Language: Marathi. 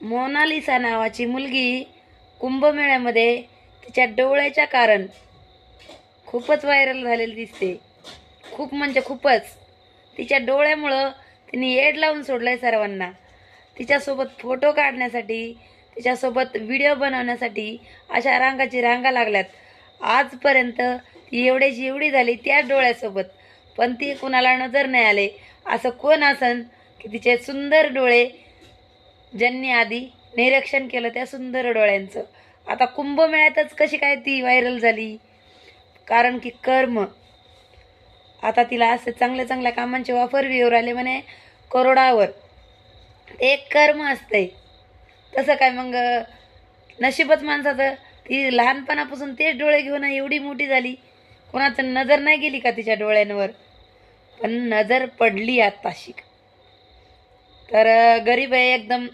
मोनालिसा नावाची मुलगी कुंभमेळ्यामध्ये तिच्या डोळ्याच्या कारण खूपच व्हायरल झालेली दिसते. खूप म्हणजे खूपच. तिच्या डोळ्यामुळं तिने एड लावून सोडलंय सर्वांना. तिच्यासोबत फोटो काढण्यासाठी तिच्यासोबत व्हिडिओ बनवण्यासाठी अशा रांगाची रांगा लागल्यात. आजपर्यंत ती एवढ्याची एवढी झाली त्याच डोळ्यासोबत पण ती कुणाला नजर नाही आले. असं कोण असन की तिचे सुंदर डोळे ज्यांनी आधी निरीक्षण केलं त्या सुंदर डोळ्यांचं. आता कुंभमेळ्यातच कशी काय ती व्हायरल झाली? कारण की कर्म. आता तिला असं चांगल्या चांगल्या कामांचे वापर येऊ राहिले म्हणे करोडावर. एक कर्म असतंय. तसं काय मग नशीबच माणसाचं? ती लहानपणापासून तेच डोळे घेऊन एवढी मोठी झाली. कोणाचं नजर नाही गेली का तिच्या डोळ्यांवर? पण नजर पडली आताशी तर गरीब आहे एकदम.